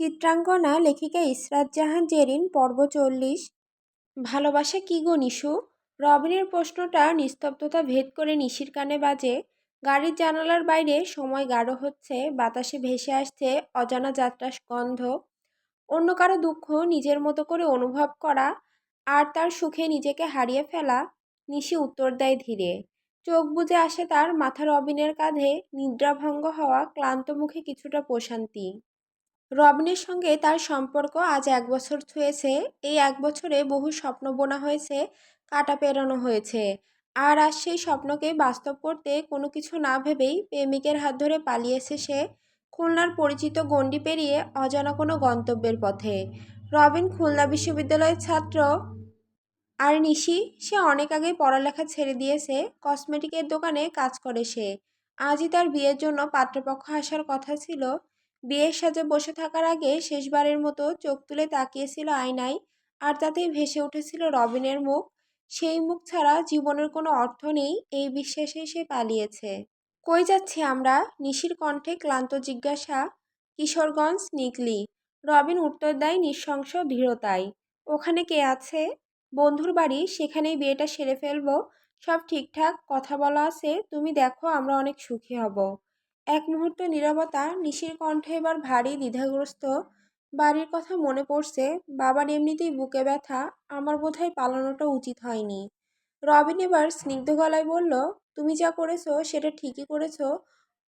চিত্রাঙ্গনা লেখিকা ইসরাত জাহান জেরিন, পর্ব চল্লিশ। ভালোবাসা কি গো নিশু? রবিনের প্রশ্নটা নিস্তব্ধতা ভেদ করে নিশির কানে বাজে। গাড়ির জানালার বাইরে সময় গাঢ় হচ্ছে, বাতাসে ভেসে আসছে অজানা যাত্রার গন্ধ। অন্য কারও দুঃখ নিজের মতো করে অনুভব করা আর তার সুখে নিজেকে হারিয়ে ফেলা, নিশি উত্তর দেয় ধীরে। চোখ বুজে আসে তার মাথা রবিনের কাঁধে, নিদ্রাভঙ্গ হওয়া ক্লান্ত মুখে কিছুটা প্রশান্তি। রবিনের সঙ্গে তার সম্পর্ক আজ এক বছর ছুঁয়েছে এই এক বছরে বহু স্বপ্ন বোনা হয়েছে, কাটা পেরানো হয়েছে। আর আজ সেই স্বপ্নকে বাস্তব করতে কোনো কিছু না ভেবেই প্রেমিকের হাত ধরে পালিয়েছে সে খুলনার পরিচিত গণ্ডি পেরিয়ে অজানা কোনো গন্তব্যের পথে। রবিন খুলনা বিশ্ববিদ্যালয়ের ছাত্র। আর নিশি, সে অনেক আগেই পড়ালেখা ছেড়ে দিয়েছে, কসমেটিকের দোকানে কাজ করে সে। আজই তার বিয়ের জন্য পাত্রপক্ষ আসার কথা ছিল। বিয়ের সাজে বসে থাকার আগে শেষবারের মতো চোখ তুলে তাকিয়েছিল আয়নায় আর তাতেই ভেসে উঠেছিল রবিনের মুখ। সেই মুখ ছাড়া জীবনের কোনো অর্থ নেই এই বিশ্বাসে সে পালিয়েছে। কই যাচ্ছি আমরা? নিশির কণ্ঠে ক্লান্ত জিজ্ঞাসা। কিশোরগঞ্জ, নিকলি। রবিন উত্তর দেয় নিঃশংস দৃঢ়তায় ওখানে কে আছে? বন্ধুর বাড়ি, সেখানেই বিয়েটা সেরে ফেলব। সব ঠিকঠাক, কথা বলা আছে। তুমি দেখো আমরা অনেক সুখী হব। এক মুহূর্ত নীরবতা নিশির কণ্ঠে এবার ভারী দ্বিধাগ্রস্ত। বাড়ির কথা মনে পড়ছে, বাবার এমনিতেই বুকে ব্যথা, আমার বোধহয় পালানোটা উচিত হয়নি। রবিন এবার স্নিগ্ধ গলায় বলল, তুমি যা করেছ সেটা ঠিকই করেছ।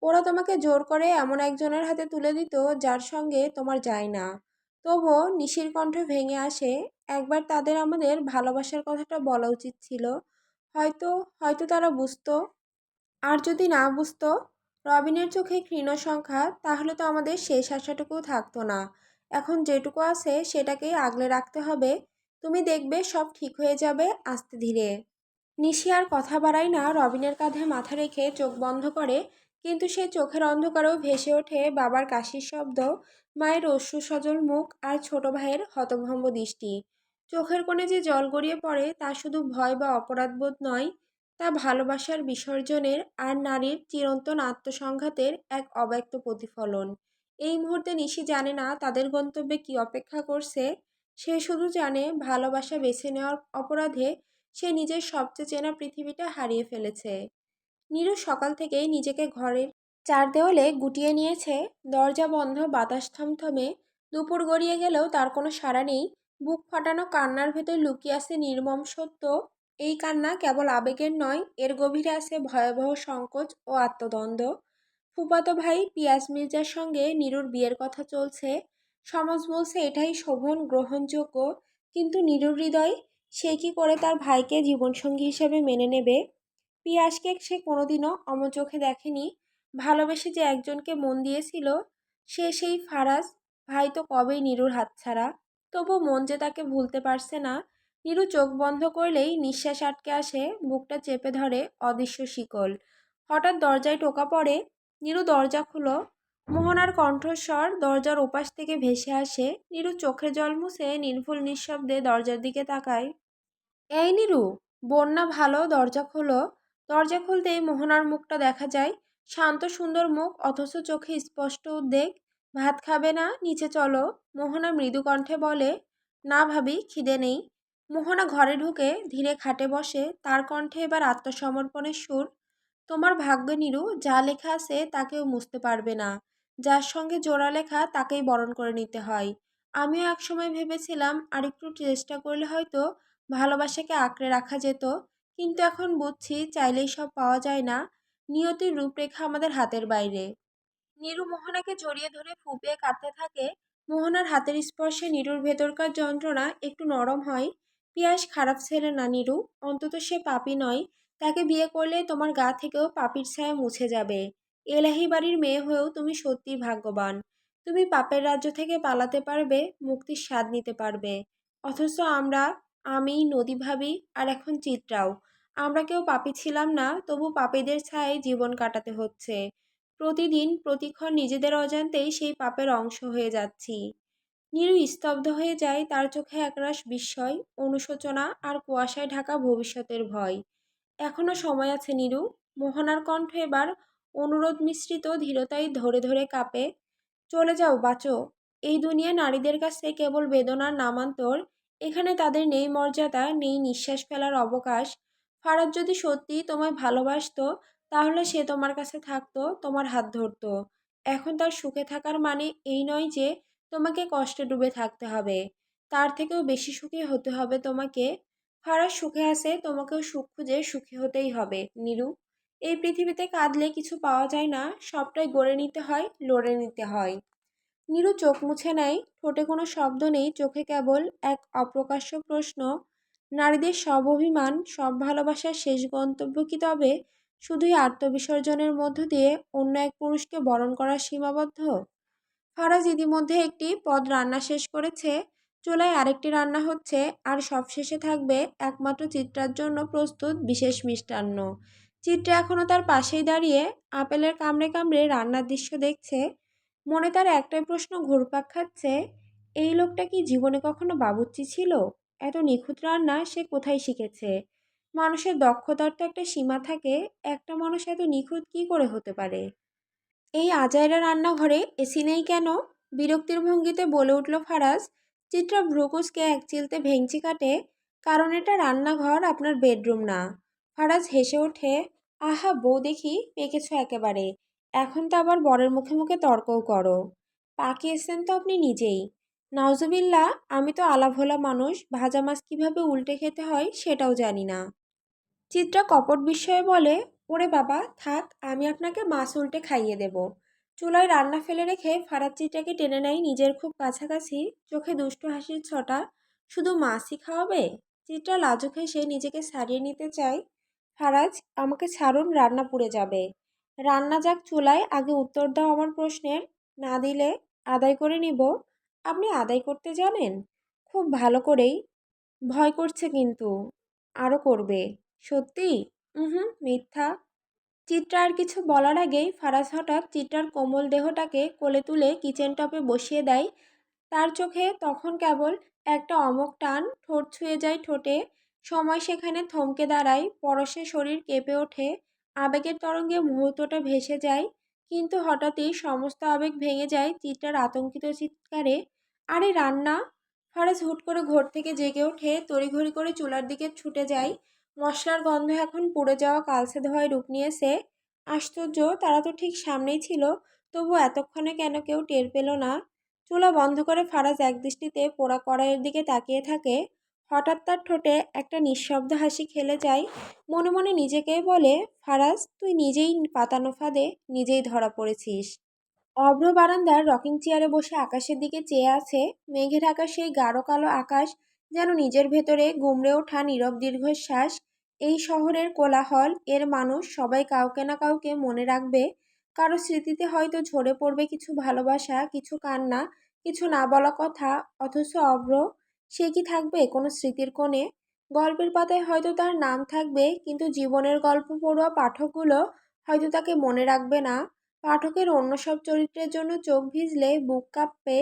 ওরা তোমাকে জোর করে এমন একজনের হাতে তুলে দিত যার সঙ্গে তোমার যায় না। তবুও নিশির কণ্ঠ ভেঙে আসে, একবার তাদের আমাদের ভালোবাসার কথাটা বলা উচিত ছিল। হয়তো হয়তো তারা বুঝতো। আর যদি না বুঝতো রবিনের চোখে ক্ষীণ সংখ্যা তাহলে তো আমাদের শেষ আশাটুকুও থাকতো না। এখন যেটুকু আছে সেটাকেই আগলে রাখতে হবে। তুমি দেখবে সব ঠিক হয়ে যাবে আস্তে ধীরে। নিশি আর কথা বাড়ায় না রবিনের কাঁধে মাথা রেখে চোখ বন্ধ করে, কিন্তু সে চোখের অন্ধকারেও ভেসে ওঠে বাবার কাশির শব্দ, মায়ের অশ্রু সজল মুখ আর ছোট ভাইয়ের হতভম্ব দৃষ্টি। চোখের কোণে যে জল গড়িয়ে পড়ে তা শুধু ভয় বা অপরাধবোধ নয় তা ভালোবাসার বিসর্জনের আর নারীর চিরন্তন আত্মসংঘাতের এক অব্যক্ত প্রতিফলন। এই মুহূর্তে নিশি জানে না তাদের গন্তব্যে কি অপেক্ষা করছে। সে শুধু জানে ভালোবাসা বেছে নেওয়ার অপরাধে সে নিজের সবচেয়ে চেনা পৃথিবীটা হারিয়ে ফেলেছে। নীরু সকাল থেকেই নিজেকে ঘরের চার দেওয়ালে গুটিয়ে নিয়েছে। দরজা বন্ধ, বাতাস থমথমে, দুপুর গড়িয়ে গেলেও তার কোনো সাড়া নেই। বুক ফাটানো কান্নার ভেতর লুকিয়ে আছে নির্মম সত্য এই কান্না কেবল আবেগের নয়, এর গভীরে আছে ভয়াবহ সংকোচ ও আত্মদ্বন্দ্ব। ফুপাতো ভাই পিয়াজ মির্জার সঙ্গে নিরুর বিয়ের কথা চলছে। সমাজ বলছে, এটাই শোভন গ্রহণযোগ্য। কিন্তু নিরুর হৃদয়, সে কি করে তার ভাইকে জীবনসঙ্গী হিসেবে মেনে নেবে? পিয়াসকে সে কোনোদিনও অমচোখে দেখেনি। ভালোবেসে যে একজনকে মন দিয়েছিল, সে সেই ফারাজ। ভাই তো কবেই নিরুর হাতছাড়া। তবু মন যে তাকে ভুলতে পারছে না নিরু চোখ বন্ধ করলেই নিঃশ্বাস আটকে আসে, বুকটা চেপে ধরে অদৃশ্য শিকল। হঠাৎ দরজায় টোকা পড়ে নিরু দরজা খুলো। মোহনার কণ্ঠস্বর দরজার ওপাশ থেকে ভেসে আসে। নিরু চোখের জল মুছে নির্ভুল নিঃশব্দে দরজার দিকে তাকায়। এই নিরু বন্যা ভালো, দরজা খোলো। দরজা খুলতেই মোহনার মুখটা দেখা যায়, শান্ত, সুন্দর মুখ, অথচ চোখে স্পষ্ট উদ্বেগ। ভাত খাবে না? নিচে চলো। মোহনা মৃদু কণ্ঠে বলে, না ভাবি, খিদে নেই। মোহনা ঘরে ঢুকে ধীরে খাটে বসে, তার কণ্ঠে এবার আত্মসমর্পণের সুর, তোমার ভাগ্য নিরু, যা লেখা আছে তাকেও মুছতে পারবে না। যার সঙ্গে জোড়া লেখা তাকেই বরণ করে নিতে হয়। আমিও একসময় ভেবেছিলাম আরেকটু চেষ্টা করলে হয়তো ভালোবাসাকে আঁকড়ে রাখা যেত, কিন্তু এখন বুঝছি চাইলেই সব পাওয়া যায় না। নিয়তির রূপরেখা আমাদের হাতের বাইরে। নিরু মোহনাকে জড়িয়ে ধরে ফুপিয়ে কাঁদতে থাকে। মোহনার হাতের স্পর্শে নিরুর ভেতরকার যন্ত্রণা একটু নরম হয়। পিয়াস খারাপ ছেলে না নিরু। অন্তত সে পাপি নয়। তাকে বিয়ে করলে তোমার গা থেকেও পাপির ছায়া মুছে যাবে। এলাহি বাড়ির মেয়ে হয়েও তুমি সত্যিই ভাগ্যবান। তুমি পাপের রাজ্য থেকে পালাতে পারবে, মুক্তির স্বাদ নিতে পারবে। অথচ আমরা, আমি, নদী ভাবি আর এখন চিত্রাও। আমরা কেউ পাপি ছিলাম না, তবু পাপীদের ছায় জীবন কাটাতে হচ্ছে। প্রতিদিন প্রতিক্ষণ নিজেদের অজান্তেই সেই পাপের অংশ হয়ে যাচ্ছি। নিরু স্তব্ধ হয়ে যায় তার চোখে একরাশ বিস্ময়, অনুশোচনা আর কুয়াশায় ঢাকা ভবিষ্যতের ভয়। এখনও সময় আছে নিরু। মোহনার কণ্ঠ এবার অনুরোধ মিশ্রিত ধীরতাই ধরে ধরে কাঁপে। চলে যাও, বাঁচো। এই দুনিয়া নারীদের কাছে কেবল বেদনার নামান্তর। এখানে তাদের নেই মর্যাদা, নেই নিঃশ্বাস ফেলার অবকাশ। ফারাজ যদি সত্যি তোমায় ভালোবাসতো, তাহলে সে তোমার কাছে থাকতো, তোমার হাত ধরতো। এখন তার সুখে থাকার মানে এই নয় যে তোমাকে কষ্টে ডুবে থাকতে হবে। তার থেকেও বেশি সুখী হতে হবে তোমাকে। ফারাজ সুখে আছে, তোমাকেও সুখ খুঁজে সুখী হতেই হবে। নীরু, এই পৃথিবীতে কাঁদলে কিছু পাওয়া যায় না, সবটাই গড়ে নিতে হয়, লড়ে নিতে হয়। নীরু চোখ মুছে নেয়, ঠোঁটে কোনো শব্দ নেই, চোখে কেবল এক অপ্রকাশ্য প্রশ্ন, নারীদের সব অভিমান, সব ভালোবাসার শেষ গন্তব্য কি তবে? শুধুই আত্মবিসর্জনের মধ্য দিয়ে অন্য এক পুরুষকে বরণ করা সীমাবদ্ধ? ফারাজ ইতিমধ্যে একটি পদ রান্না শেষ করেছে। চুলায় আরেকটি রান্না হচ্ছে আর সবশেষে থাকবে একমাত্র চিত্রার জন্য প্রস্তুত বিশেষ মিষ্টান্ন। চিত্রা এখনও তার পাশেই দাঁড়িয়ে আপেলের কামড়ে কামড়ে রান্নার দৃশ্য দেখছে। মনে তার একটাই প্রশ্ন, ঘুরপাক খাচ্ছে। এই লোকটা কি জীবনে কখনো বাবুর্চি ছিল? এত নিখুঁত রান্না সে কোথায় শিখেছে? মানুষের দক্ষতার তো একটা সীমা থাকে, একটা মানুষ এত নিখুঁত কী করে হতে পারে? এই আজাইরা রান্নাঘরে এসি নেই কেন? বিরক্তির ভঙ্গিতে বলে উঠল ফারাজ, চিত্রা ভ্রুকুসকে এক চিলতে ভেঙচি কাটে, কারণ এটা রান্নাঘর, আপনার বেডরুম না। ফারাজ হেসে ওঠে, আহা বউ দেখি, পেকেছ একেবারে। এখন তো আবার বরের মুখে মুখে তর্কও করো। পাকিয়েছেন তো আপনি নিজেই। নাউজুবিল্লা আমি তো আলাভোলা মানুষ, ভাজা মাছ কীভাবে উল্টে খেতে হয় সেটাও জানি না। চিত্রা কপট বিস্ময়ে বলে ওরে বাবা, থাক, আমি আপনাকে মাছ উল্টে খাইয়ে দেব। চুলায় রান্না ফেলে রেখে ফারাজ চিত্রাকে টেনে নেয় নিজের খুব কাছাকাছি। চোখে দুষ্টু হাসির ছটা, শুধু মাছই খাওয়াবে? চিত্রা লাজুক হেসে নিজেকে সারিয়ে নিতে চায়। ফারাজ, আমাকে ছাড়ুন, রান্না পুড়ে যাবে। রান্না যাক চুলায়, আগে উত্তর দাও আমার প্রশ্নের। না দিলে আদায় করে নিব। আপনি আদায় করতে জানেন? খুব ভালো করেই। ভয় করছে কিন্তু। আরও করবে। সত্যি? হুম মিথ্যা। চিত্রা আর কিছু বলার আগেই ফারাজ হঠাৎ চিত্রার কোমল দেহটাকে কোলে তুলে কিচেন টপে বসিয়ে দেয়। তার চোখে তখন কেবল একটা অমক টান, ঠোঁট ছুঁয়ে যায় ঠোঁটে। সময় সেখানে থমকে দাঁড়ায়, পরশে শরীর কেঁপে ওঠে, আবেগের তরঙ্গে মুহূর্তটা ভেসে যায়। কিন্তু হঠাৎই সমস্ত আবেগ ভেঙে যায় চিত্রার আতঙ্কিত চিৎকারে। আরে, রান্না! ফারাজ হুট করে ঘর থেকে জেগে ওঠে, তড়িঘড়ি করে চুলার দিকে ছুটে যায়। মশলার গন্ধ এখন পুড়ে যাওয়া কালসে ধোয়ায় রূপ নিয়েছে আশ্চর্য। তারা তো ঠিক সামনেই ছিল, তবু এতক্ষণে কেন কেউ টের পেল না। চুলা বন্ধ করে ফারাজ একদৃষ্টিতে পোড়া কড়াইয়ের দিকে তাকিয়ে থাকে। হঠাৎ তার ঠোঁটে একটা নিঃশব্দ হাসি খেলে যায়। মনে মনে নিজেকে বলে, ফারাজ, তুই নিজেই পাতানো ফাঁদে নিজেই ধরা পড়েছিস। অভ্র বারান্দার রকিং চেয়ারে বসে আকাশের দিকে চেয়ে আছে। মেঘে ঢাকা সেই গাঢ় কালো আকাশ যেন নিজের ভেতরে গুমড়ে ওঠা নীরব দীর্ঘশ্বাস এই শহরের কোলাহল, এর মানুষ সবাই কাউকে না কাউকে মনে রাখবে। কারও স্মৃতিতে হয়তো ঝরে পড়বে কিছু ভালোবাসা, কিছু কান্না, কিছু না বলা কথা, অথচ অভ্র সে কি থাকবে কোনো স্মৃতির কোণে? গল্পের পাতায় হয়তো তার নাম থাকবে, কিন্তু জীবনের গল্প পড়ুয়া পাঠকগুলো হয়তো তাকে মনে রাখবে না। পাঠকের অন্য সব চরিত্রের জন্য চোখ ভিজলে, বুক কাঁপবে,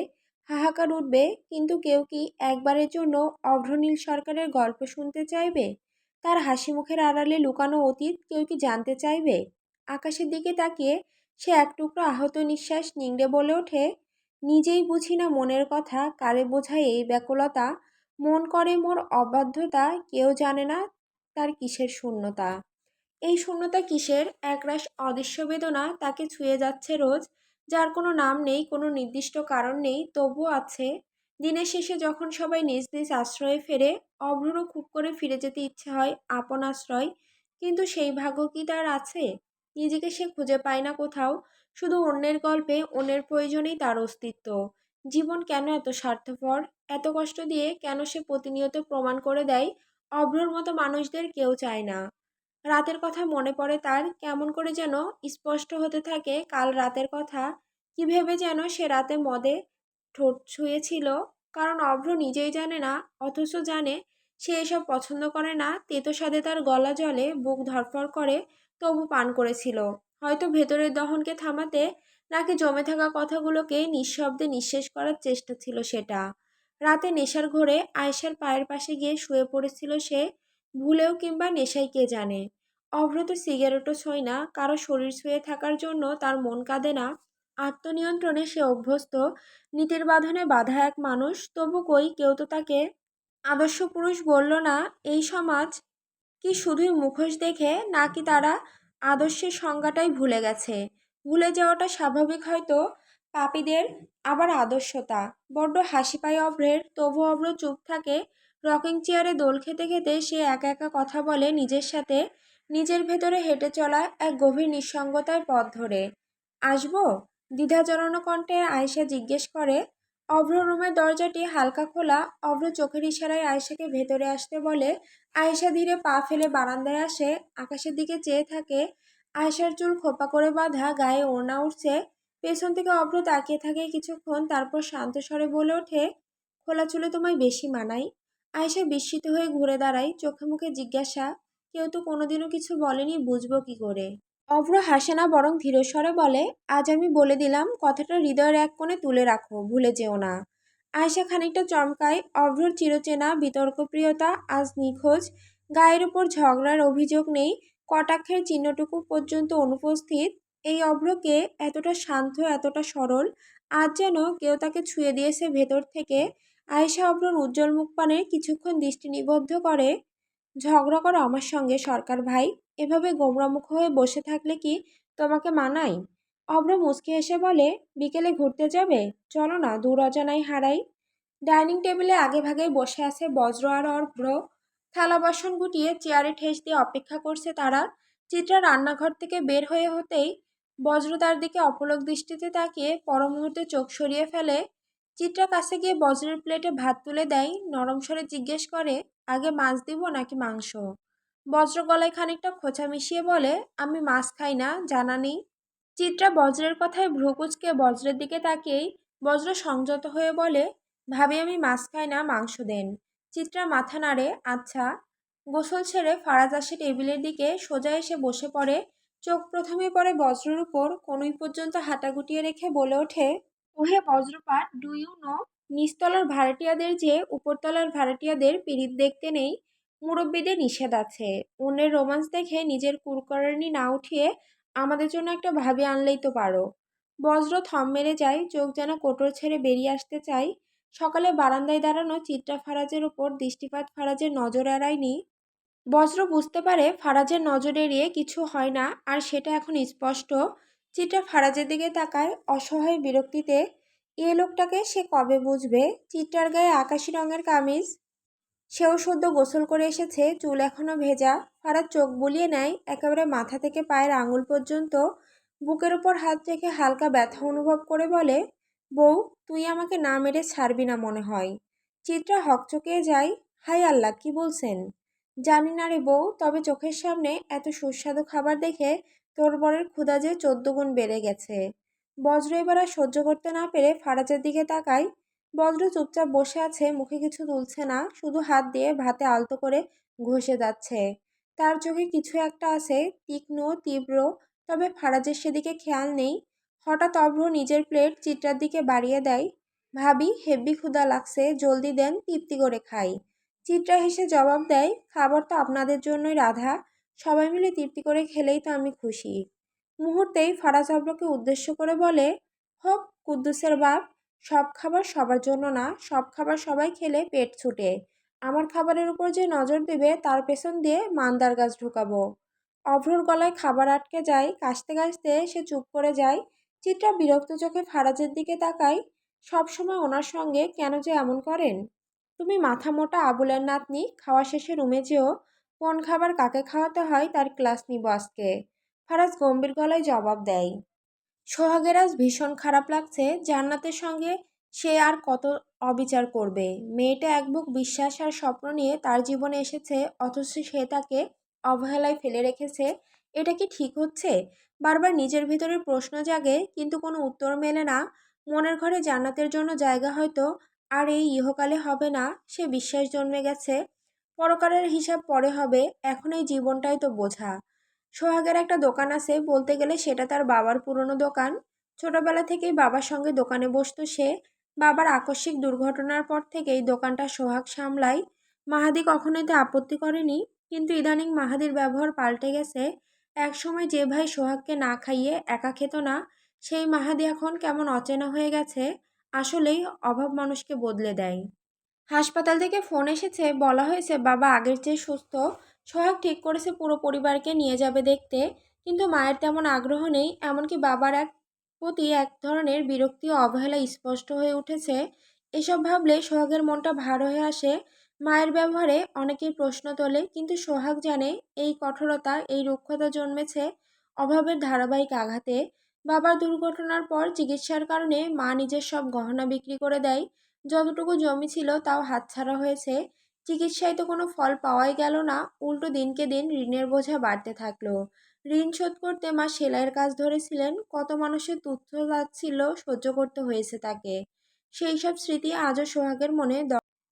হাহাকার উঠবে, কিন্তু কেউ কি একবারের জন্য অভ্রনীল সরকারের গল্প শুনতে চাইবে? তার হাসি মুখের আড়ালে লুকানো অতীত কেউ কি জানতে চাইবে? আকাশের দিকে তাকিয়ে সে এক টুকরো আহত নিঃশ্বাস নিংড়ে বলে ওঠে, নিজেই বুঝি না মনের কথা, কারে বোঝায় এই ব্যাকুলতা? মন করে মোর অবাধ্যতা, কেউ জানে না তার কিসের শূন্যতা? এই শূন্যতা কিসের? একরাশ অদৃশ্য বেদনা তাকে ছুঁয়ে যাচ্ছে রোজ, যার কোনো নাম নেই, কোনো নির্দিষ্ট কারণ নেই, তবুও আছে দিনের শেষে যখন সবাই নিজ নিজ আশ্রয়ে ফেরে অভ্রুরও খুব করে ফিরে যেতে ইচ্ছে হয় আপন আশ্রয়। কিন্তু সেই ভাগ্য কি তার আছে? নিজেকে সে খুঁজে পায় না কোথাও। শুধু অন্যের গল্পে অন্যের প্রয়োজনেই তার অস্তিত্ব। জীবন কেন এত স্বার্থপর? এত কষ্ট দিয়ে কেন সে প্রতিনিয়ত প্রমাণ করে দেয়? অভ্রর মতো মানুষদের কেউ চায় না। রাতের কথা মনে পড়ে তার, কেমন করে যেন স্পষ্ট হতে থাকে কাল রাতের কথা। কি ভেবে যেন সে রাতে মদে ঠোঁট ছুঁয়েছিল। কারণ অভ্র নিজেই জানে না, অথচ জানে সে এসব পছন্দ করে না, তেতো স্বাদে তার গলা জলে, বুক ধরফর করে, তবু পান করেছিল। হয়তো ভেতরের দহনকে থামাতে নাকি জমে থাকা কথাগুলোকে নিঃশব্দে নিঃশেষ করার চেষ্টা ছিল সেটা। রাতে নেশার ঘোরে আয়েশার পায়ের পাশে গিয়ে শুয়ে পড়েছিল সে, ভুলেও কিংবা নেশায় কে জানে। অভ্রত সিগারেটও ছোঁয় না, কারও শরীর ছুঁয়ে থাকার জন্য তার মন কাঁদে না আত্মনিয়ন্ত্রণে সে অভ্যস্ত। নীতির বাঁধনে বাধা এক মানুষ, তবু কই কেউ তো তাকে আদর্শ পুরুষ বলল না, এই সমাজ কি শুধুই মুখোশ দেখে, নাকি তারা আদর্শের সংজ্ঞাটাই ভুলে গেছে? ভুলে যাওয়াটা স্বাভাবিক হয়তো, পাপীদের আবার আদর্শতা। বড্ড হাসি পায় অভ্রের, তবু অভ্র চুপ থাকে। রকিং চেয়ারে দোল খেতে খেতে সে একা একা কথা বলে নিজের সাথে, নিজের ভেতরে হেঁটে চলা এক গভীর নিঃসঙ্গতার পথ ধরে। আসব? দ্বিধা জড়ানো কণ্ঠে আয়েশা জিজ্ঞেস করে, অভ্র রুমের দরজাটি হালকা খোলা, অভ্র চোখের ইশারায় আয়েশাকে ভেতরে আসতে বলে, আয়েশা ধীরে পা ফেলে বারান্দায় আসে, আকাশের দিকে চেয়ে থাকে, আয়েশার চুল খোপা করে বাঁধা, গায়ে ওড়না উঠছে পেছন থেকে অভ্র তাকিয়ে থাকে কিছুক্ষণ, তারপর শান্ত স্বরে বলে ওঠে, খোলা চুলে তোমায় বেশি মানাই। আয়েশা বিস্মিত হয়ে ঘুরে দাঁড়ায়, চোখে মুখে জিজ্ঞাসা, কেউ তো কোনোদিনও কিছু বলেনি, বুঝব কি করে? অভ্র হাসে না বরং ধীরস্বরে বলে, আজ আমি বলে দিলাম, কথাটা হৃদয়ের এক কোণে তুলে রাখো, ভুলে যেও না। আয়সা খানিকটা চমকায়, অভ্রর চিরচেনা, বিতর্কপ্রিয়তা, আজ নিখোঁজ, গায়ের উপর ঝগড়ার অভিযোগ নেই, কটাক্ষের চিহ্নটুকু পর্যন্ত অনুপস্থিত, এই অভ্রকে এতটা শান্ত, এতটা সরল, আজ যেন কেউ তাকে ছুঁয়ে দিয়েছে ভেতর থেকে। আয়েশা অভ্রর উজ্জ্বল মুখপানে কিছুক্ষণ দৃষ্টি নিবদ্ধ করে ঝগড়া করো আমার সঙ্গে, সরকার ভাই। এভাবে গোমরামুখ হয়ে বসে থাকলে কি তোমাকে মানাই অভ্র মুচকি এসে বলে, বিকেলে ঘুরতে যাবে? চলো না দূর অজানাই হারাই। ডাইনিং টেবিলে আগে ভাগে বসে আছে বজ্র আর অভ্র। থালা বাসন গুটিয়ে চেয়ারে ঠেস দিয়ে অপেক্ষা করছে তারা। চিত্রা রান্নাঘর থেকে বের হয়ে হতেই বজ্র তার দিকে অপলক দৃষ্টিতে তাকিয়ে পর মুহূর্তে চোখ সরিয়ে ফেলে। চিত্রা কাছে গিয়ে বজ্রের প্লেটে ভাত তুলে দেয়। নরম স্বরে জিজ্ঞেস করে, আগে মাছ দিব নাকি মাংস? বজ্র গলায় খানিকটা খোঁচা মিশিয়ে বলে, আমি মাছ খাই না, জানা নেই। চিত্রা বজ্রের কথায় ভ্রুকুচকে বজ্রের দিকে তাকিয়েই বজ্র সংযত হয়ে বলে, ভাবি, আমি মাছ খাই না, মাংস দেন। চিত্রা মাথা নাড়ে আচ্ছা। গোসল ছেড়ে ফারাজ আসে টেবিলের দিকে সোজা এসে বসে পড়ে। চোখ প্রথমে পড়ে বজ্রের উপর, কোনই পর্যন্ত হাঁটা গুটিয়ে রেখে বলে ওঠে ওহে বজ্রপাত ডু ইউ নো নিচতলার ভাড়াটিয়াদের যে উপরতলার ভাড়াটিয়াদের পিরিত দেখতে নেই, মুরব্বীদের নিষেধ আছে। অন্যের রোমান্স দেখে নিজের কুরকরানি না উঠিয়ে আমাদের জন্য একটা ভাবি আনলেই তো পারো বজ্র থম মেরে যায়, চোখ যেন কোটর ছেড়ে বেরিয়ে আসতে চাই। সকালে বারান্দায় দাঁড়ানো চিত্রা ফারাজের ওপর দৃষ্টিপাত ফারাজের নজর এড়ায়নি। বজ্র বুঝতে পারে, ফারাজের নজর এড়িয়ে কিছু হয় না, আর সেটা এখন স্পষ্ট। চিত্রা ফারাজের দিকে তাকায়, অসহায় বিরক্তিতে। এ লোকটাকে সে কবে বুঝবে? চিত্রার গায়ে আকাশি রঙের কামিজ। সেও সদ্য গোসল করে এসেছে, চুল এখনও ভেজা। ফারাজ চোখ বুলিয়ে নেয়, একেবারে মাথা থেকে পায়ের আঙুল পর্যন্ত। বুকের উপর হাত রেখে হালকা ব্যথা অনুভব করে বলে, বউ, তুই আমাকে না মেরে ছাড়বি না মনে হয়। চিত্রা হকচকিয়ে যায় হাই আল্লাহ, কি বলছেন? জানি না রে বউ, তবে চোখের সামনে এত সুস্বাদু খাবার দেখে তোর বরের ক্ষুদা যে চোদ্দ গুণ বেড়ে গেছে। বজ্র এবার আর সহ্য করতে না পেরে ফারাজের দিকে তাকাই বজ্র চুপচাপ বসে আছে, মুখে কিছু তুলছে না, শুধু হাত দিয়ে ভাতে আলতো করে ঘষে যাচ্ছে। তার চোখে কিছু একটা আছে, তীক্ষ্ণ, তীব্র, তবে ফারাজের সেদিকে খেয়াল নেই। হঠাৎ অভ্র নিজের প্লেট চিত্রার দিকে বাড়িয়ে দেয়। ভাবি, হেব্বি ক্ষুদা লাগছে, জলদি দেন, তৃপ্তি করে খাই। চিত্রা হেসে জবাব দেয়, খাবার তো আপনাদের জন্যই রাধা। সবাই মিলে তৃপ্তি করে খেলেই তো আমি খুশি। মুহূর্তেই ফারাজ অভ্রকে উদ্দেশ্য করে বলে, হোক, কুদ্দুসের বাপ, সব খাবার সবার জন্য না, সব খাবার সবাই খেলে পেট ছুটে। আমার খাবারের উপর যে নজর দেবে, তার পেছন দিয়ে মান্দার গাছ ঢুকাবো। অভ্রর গলায় খাবার আটকে যায়, কাশতে কাশতে সে চুপ করে যায়। চিত্রা বিরক্ত চোখে ফারাজের দিকে তাকায় সবসময় ওনার সঙ্গে কেন যে এমন করেন? তুমি মাথা মোটা আবুলের নাতনি, খাওয়া শেষে রুমে যেও কোন খাবার কাকে খাওয়াতে হয় তার ক্লাস নিব আজকে। ফারাজ গম্ভীর গলায় জবাব দেয়। সোহাগের আজ ভীষণ খারাপ লাগছে, জান্নাতের সঙ্গে সে আর কত অবিচার করবে? মেয়েটা এক বুক বিশ্বাস আর স্বপ্ন নিয়ে তার জীবনে এসেছে, অথচ সে তাকে অবহেলায় ফেলে রেখেছে। এটা কি ঠিক হচ্ছে? বারবার নিজের ভিতরে প্রশ্ন জাগে, কিন্তু কোনো উত্তর মেলে না। মনের ঘরে জান্নাতের জন্য জায়গা হয়তো আর এই ইহকালে হবে না, সে বিশ্বাস জন্মে গেছে। পরকালের হিসাব পরে হবে, এখন এই জীবনটাই তো বোঝা। সোহাগের একটা দোকান আছে, বলতে গেলে সেটা তার বাবার পুরনো দোকান। ছোটবেলা থেকেই বাবার সঙ্গে দোকানে বসতো সে। বাবার আকস্মিক দুর্ঘটনার পর থেকেই দোকানটা সোহাগ সামলায়। মাহাদি কখনো এতে আপত্তি করেনি, কিন্তু ইদানিং মাহাদির ব্যবহার পাল্টে গেছে। একসময় যে ভাই সোহাগকে না খাইয়ে একা খেত না, সেই মাহাদি এখন কেমন অচেনা হয়ে গেছে, আসলেই অভাব মানুষকে বদলে দেয়। হাসপাতাল থেকে ফোন এসেছে, বলা হয়েছে, বাবা, আগের চেয়ে সুস্থ। সোহাগ ঠিক করেছে, পুরো পরিবারকে নিয়ে যাবে দেখতে। কিন্তু মায়ের তেমন আগ্রহ নেই, এমনকি বাবার এক প্রতি এক ধরনের বিরক্তি ও অবহেলা স্পষ্ট হয়ে উঠেছে। এসব ভাবলে সোহাগের মনটা ভার হয়ে আসে। মায়ের ব্যবহারে অনেকেই প্রশ্ন তোলে, কিন্তু সোহাগ জানে এই কঠোরতা, এই রুক্ষতা জন্মেছে অভাবের ধারাবাহিক আঘাতে। বাবার দুর্ঘটনার পর চিকিৎসার কারণে মা নিজের সব গহনা বিক্রি করে দেয়। যতটুকু জমি ছিল তাও হাতছাড়া হয়েছে। চিকিৎসায় তো কোনো ফল পাওয়াই গেল না, উল্টো দিনকে দিন ঋণের বোঝা বাড়তে থাকল। ঋণ শোধ করতে মা সেলাইয়ের কাজ ধরেছিলেন, কত মানুষের তুচ্ছ ছিল সহ্য করতে হয়েছে তাকে। সেই সব স্মৃতি আজও সোহাগের মনে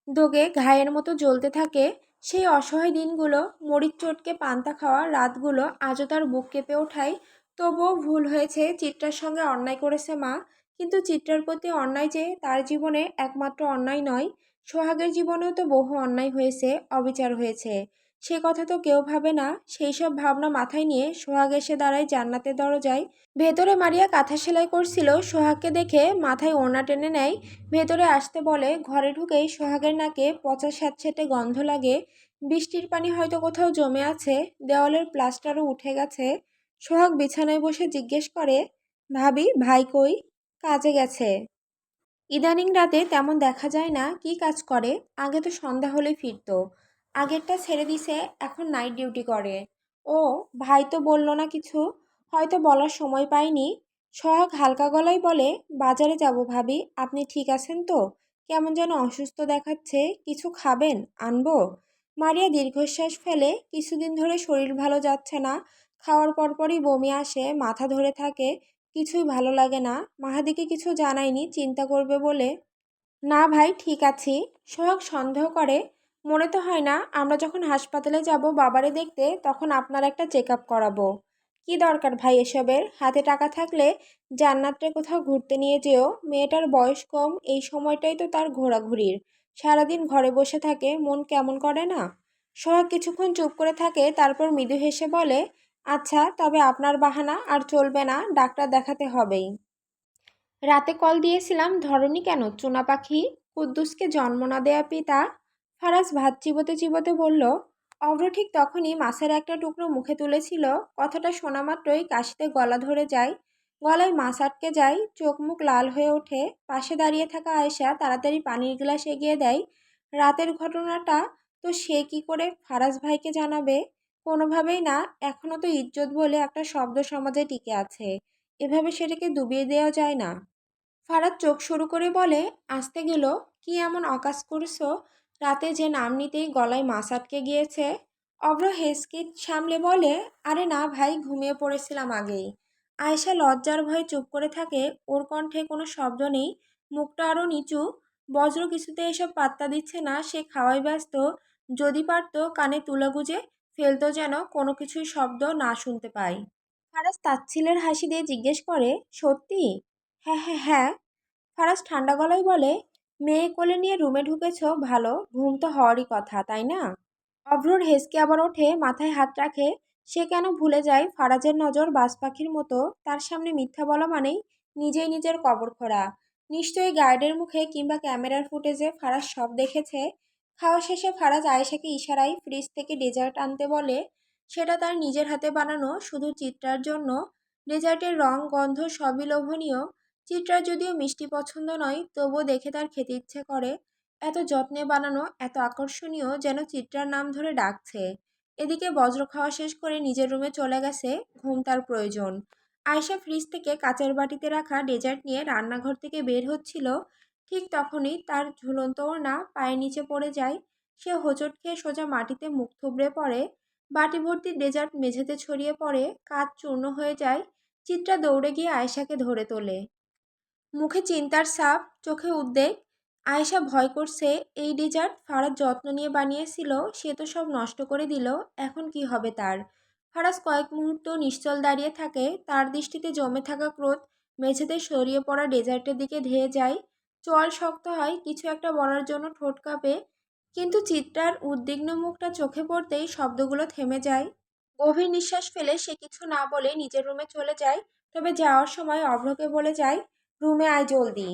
দোগে ঘায়ের মতো জ্বলতে থাকে। সেই অসহায় দিনগুলো, মরিচ চটকে পান্তা খাওয়া রাতগুলো আজও তার বুক কেঁপে ওঠায়। তবুও ভুল হয়েছে, চিত্রার সঙ্গে অন্যায় করেছে মা। কিন্তু চিত্রার প্রতি অন্যায় যে তার জীবনে একমাত্র অন্যায় নয়, সোহাগের জীবনেও তো বহু অন্যায় হয়েছে, অবিচার হয়েছে। সে কথা তো কেউ ভাবে না, সেই সব ভাবনা মাথায় নিয়ে সোহাগ এসে দাঁড়ায় জান্নাতের দরজায়। ভেতরে মারিয়া কাঁথা সেলাই করছিল, সোহাগকে দেখে মাথায় ওড়না টেনে নেয়, ভেতরে আসতে বলে, ঘরে ঢুকেই সোহাগের নাকে পচা স্যাঁতস্যাঁতে গন্ধ লাগে, বৃষ্টির পানি হয়তো কোথাও জমে আছে, দেওয়ালের প্লাস্টারও উঠে গেছে। সোহাগ বিছানায় বসে জিজ্ঞেস করে, ভাবি, ভাই কই? কাজে গেছে। ইদানিং রাতে তেমন দেখা যায় না কি কাজ করে। আগে তো সন্ধ্যা হলে ফিরত। আগেরটা ছেড়ে দিছে, এখন নাইট ডিউটি করে। ও, ভাই তো বলল না কিছু। হয়তো বলার সময় পাইনি। সোহাগ হালকা গলায় বলে, বাজারে যাব ভাবি, আপনি ঠিক আছেন তো? কেমন যেন অসুস্থ দেখাচ্ছে। কিছু খাবেন? আনব? মারিয়া দীর্ঘশ্বাস ফেলে, কিছুদিন ধরে শরীর ভালো যাচ্ছে না। খাওয়ার পরপরই বমি আসে, মাথা ধরে থাকে কিছুই ভালো লাগে না। মাহাদিকে কিছু জানায়নি, চিন্তা করবে বলে। না ভাই, ঠিক আছি। সোহাগ সন্দেহ করে। মনে তো হয় না, আমরা যখন হাসপাতালে যাব বাবারে দেখতে, তখন আপনার একটা চেক আপ করাবো। কি দরকার ভাই এসবের? হাতে টাকা থাকলে জান্নাতরে কোথাও ঘুরতে নিয়ে যেও। মেয়েটার বয়স কম, এই সময়টাই তো তার ঘোরাঘুরির। সারাদিন ঘরে বসে থাকে, মন কেমন করে না? সোহাগ কিছুক্ষণ চুপ করে থাকে, তারপর মৃদু হেসে বলে আচ্ছা তবে আপনার বাহানা আর চলবে না, ডাক্তার দেখাতে হবেই। রাতে কল দিয়েছিলাম, ধরনি কেন? চুনা পাখি? কুদ্দুসকে জন্ম না দেয়া পিতা? ফারাজ ভাত চিবোতে চিবোতে বলল, অভ্র ঠিক তখনই মাছের একটা টুকরো মুখে তুলেছিল। কথাটা শোনা মাত্রই কাশিতে গলা ধরে যায়। গলায় মাছ আটকে যায়, চোখ মুখ লাল হয়ে ওঠে। পাশে দাঁড়িয়ে থাকা আয়েশা তাড়াতাড়ি পানির গ্লাস এগিয়ে দেয়। রাতের ঘটনাটা, তো সে কি করে ফারাজ ভাইকে জানাবে? কোনোভাবেই না এখনও তো ইজ্জত বলে একটা শব্দ সমাজে টিকে আছে। এভাবে সেটাকে ডুবিয়ে দেওয়া যায় না। ফারাদ চোখ শুরু করে বলে, আসতে গেল? কি এমন অকাজ করছ? রাতে যে নাম নিতেই গলায় মাছ আটকে গিয়েছে। অভ্র হেসকে সামলে বলে, আরে না ভাই, ঘুমিয়ে পড়েছিলাম আগেই। আয়েশা লজ্জার ভয়ে চুপ করে থাকে, ওর কণ্ঠে কোনো শব্দ নেই, মুখটা আরও নিচু। বজ্র কিছুতে এসব পাত্তা দিচ্ছে না, সে খাওয়াই ব্যস্ত। যদি পারতো, কানে তুলে গুজে ফেলতো যেন কোনো কিছুই শব্দ না শুনতে পাই ফারাজ তাচ্ছিলের হাসি দিয়ে জিজ্ঞেস করে, সত্যি? হ্যাঁ হ্যাঁ হ্যাঁ। ফারাজ ঠান্ডা গলায় বলে, মেয়ে কোলে নিয়ে রুমে ঢুকেছ, ভালো। ঘুম তো হওয়ারই কথা, তাই না? অভ্রর হেসকে আবার ওঠে, মাথায় হাত রাখে, সে কেন ভুলে যায়? ফারাজের নজর বাজ পাখির মতো। তার সামনে মিথ্যা বলা মানেই নিজেই নিজের কবর খোঁড়া। নিশ্চয়ই গাইডের মুখে কিংবা ক্যামেরার ফুটেজে ফারাজ সব দেখেছে। খাওয়া শেষে ফারাজ আয়েশাকে ইশারায় ফ্রিজ থেকে ডেজার্ট আনতে বলে, সেটা তার নিজের হাতে বানানো, শুধু চিত্রার জন্য। ডেজার্টের রং, গন্ধ সবই লোভনীয়। চিত্রার যদিও মিষ্টি পছন্দ নয়, তবুও দেখে তার খেতে ইচ্ছে করে। এত যত্নে বানানো, এত আকর্ষণীয় যেন চিত্রার নাম ধরে ডাকছে। এদিকে বজ্র খাওয়া শেষ করে নিজের রুমে চলে গেছে, ঘুম তার প্রয়োজন। আয়সা ফ্রিজ থেকে কাচের বাটিতে রাখা ডেজার্ট নিয়ে রান্নাঘর থেকে বের হচ্ছিল। ঠিক তখনই তার ঝুলন্ত ওড়না পায়ের নিচে পড়ে যায়। সে হোঁচট খেয়ে সোজা মাটিতে মুখ থুবড়ে পড়ে। বাটি ভর্তি ডেজার্ট মেঝেতে ছড়িয়ে পড়ে কাজ চূর্ণ হয়ে যায়। চিত্রা দৌড়ে গিয়ে আয়েশাকে ধরে তোলে। মুখে চিন্তার সাপ চোখে উদ্বেগ। আয়েশা ভয় করছে, এই ডেজার্ট ফারাজ যত্ন নিয়ে বানিয়েছিল, সে তো সব নষ্ট করে দিল, এখন কি হবে তার? ফারাজ কয়েক মুহূর্ত নিশ্চল দাঁড়িয়ে থাকে, তার দৃষ্টিতে জমে থাকা ক্রোধ মেঝেতে সরিয়ে পড়া ডেজার্টের দিকে ধেয়ে যায়। চল শক্ত হয়, কিছু একটা বলার জন্য ঠোঁট কাঁপে। কিন্তু চিত্রার উদ্বিগ্ন মুখটা চোখে পড়তেই শব্দগুলো থেমে যায়। গভীর নিঃশ্বাস ফেলে সে কিছু না বলে নিজের রুমে চলে যায়, তবে যাওয়ার সময় অভ্রকে বলে যায়, রুমে আয় জলদি।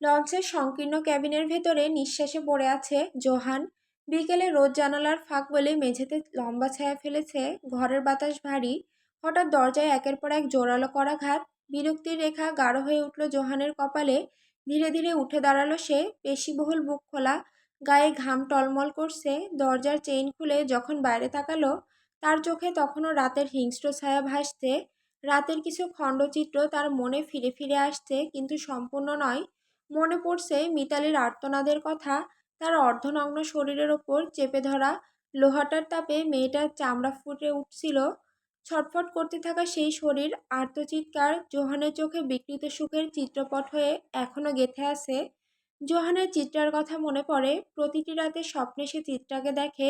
লঞ্চের সংকীর্ণ ক্যাবিনের ভেতরে নিঃশ্বাসে পড়ে আছে জোহান। বিকেলে রোদ জানালার ফাঁক বলে মেঝেতে লম্বা ছায়া ফেলেছে, ঘরের বাতাস ভারী। হঠাৎ দরজায় একের পর এক জোরালো করাঘাত, বিরক্তির রেখা গাঢ় হয়ে উঠল জোহানের কপালে। ধীরে ধীরে উঠে দাঁড়াল সে। পেশিবহুল বুক খোলা, গায়ে ঘাম টলমল করছে। দরজার চেইন খুলে যখন বাইরে তাকালো, তার চোখে তখনও রাতের হিংস্র ছায়া ভাসছে। রাতের কিছু খণ্ডচিত্র তার মনে ফিরে ফিরে আসছে, কিন্তু সম্পূর্ণ নয়। মনে পড়ছে মিতালির আর্তনাদের কথা, তার অর্ধনগ্ন শরীরের ওপর চেপে ধরা। লোহাটার তাপে মেয়েটার চামড়া ফুটে উঠছিল। ছটফট করতে থাকা সেই শরীর আর্তচিৎকার জোহানের চোখে বিকৃত সুখের চিত্রপট হয়ে এখনও গেথে আছে। জোহানের চিত্রার কথা মনে পড়ে, প্রতিটি রাতে স্বপ্নে সে চিত্রাকে দেখে,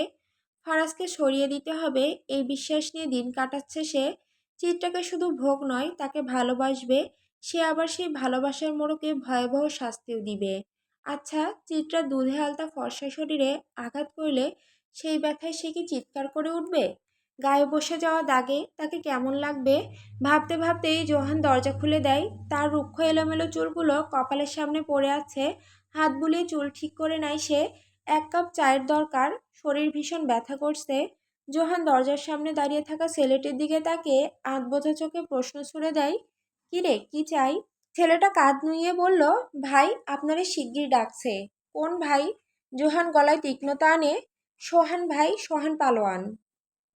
ফারাজকে সরিয়ে দিতে হবে, এই বিশ্বাস নিয়ে দিন কাটাচ্ছে সে। চিত্রাকে শুধু ভোগ নয়, তাকে ভালোবাসবে, সে আবার সেই ভালোবাসার মোড়কে ভয়াবহ শাস্তিও দিবে। আচ্ছা চিত্রার দুধে আলতা ফর্সা শরীরে আঘাত করলে সেই ব্যথায় সে কি চিৎকার করে উঠবে? গায়ে বসে যাওয়া দাগে তাকে কেমন লাগবে? ভাবতে ভাবতেই জোহান দরজা খুলে দেয়। তার রুক্ষ এলোমেলো চুলগুলো কপালের সামনে পড়ে আছে। হাত বুলিয়ে চুল ঠিক করে নেয় সে। এক কাপ চায়ের দরকার। শরীর ভীষণ ব্যথা করছে। জোহান দরজার সামনে দাঁড়িয়ে থাকা ছেলেটির দিকে তাকে আধবোঝা চোখে প্রশ্ন ছুড়ে দেয় কিরে কি চাই? ছেলেটা কাঁধ নুইয়ে বলল, ভাই, আপনারে শিগগির ডাকছে। কোন ভাই? জোহান গলায় তীক্ষ্ণতা আনে, সোহান ভাই, সোহান পালোয়ান।